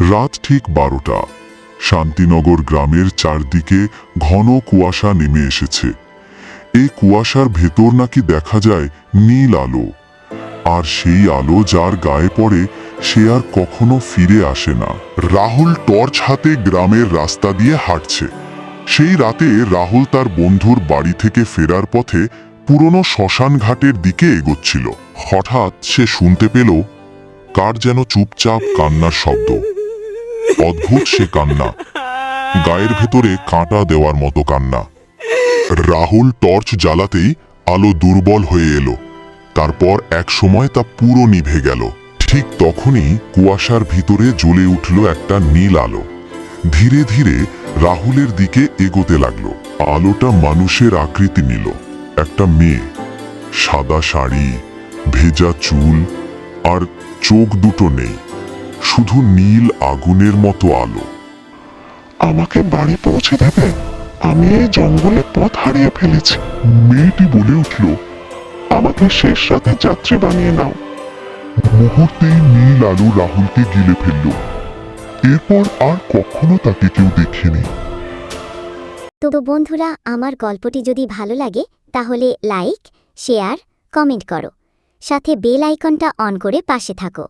রাত ঠিক বারোটা। শান্তিনগর গ্রামের চারদিকে ঘন কুয়াশা নেমে এসেছে। এই কুয়াশার ভেতর নাকি দেখা যায় নীল আলো। আর সেই আলো যার গায়ে পড়ে সে আর কখনো ফিরে আসে না। রাহুল টর্চ হাতে গ্রামের রাস্তা দিয়ে হাঁটছে। সেই রাতে রাহুল তার বন্ধুর বাড়ি থেকে ফেরার পথে পুরনো শ্মশান ঘাটের দিকে এগোচ্ছিল। হঠাৎ সে শুনতে পেল, কার যেন চুপচাপ কান্নার শব্দ। অদ্ভুত সে কান্না। গায়ের ভেতরে কাঁটা দেওয়ার মতো কান্না। রাহুল টর্চ জ্বালাতেই আলো দুর্বল হয়ে এলো। তারপর এক সময় তা পুরো নিভে গেল। ঠিক তখনই কুয়াশার ভিতরে জ্বলে উঠল একটা নীল আলো। ধীরে ধীরে রাহুলের দিকে এগোতে লাগল। আলোটা মানুষের আকৃতি নিল। একটা মেয়ে, সাদা শাড়ি, ভেজা চুল, আর চোখ দুটো নেই। শুধু নীল আগুনের মতো আলো। আমাকে বাড়ি পৌঁছে দেবে? আমি এই জঙ্গলে পথ হারিয়ে ফেলেছি। মেয়েটি বলে উঠল আমাকে শেষ রাতে যাত্রী বানিয়ে নাও। মুহূর্তেই নীল আলো রাহুলকে গিলে ফেলল। এরপর আর কখনো তাকে কেউ দেখেনি। তো বন্ধুরা আমার গল্পটি যদি ভালো লাগে তাহলে লাইক শেয়ার কমেন্ট করো। সাথে বেল আইকনটা অন করে পাশে থাকো।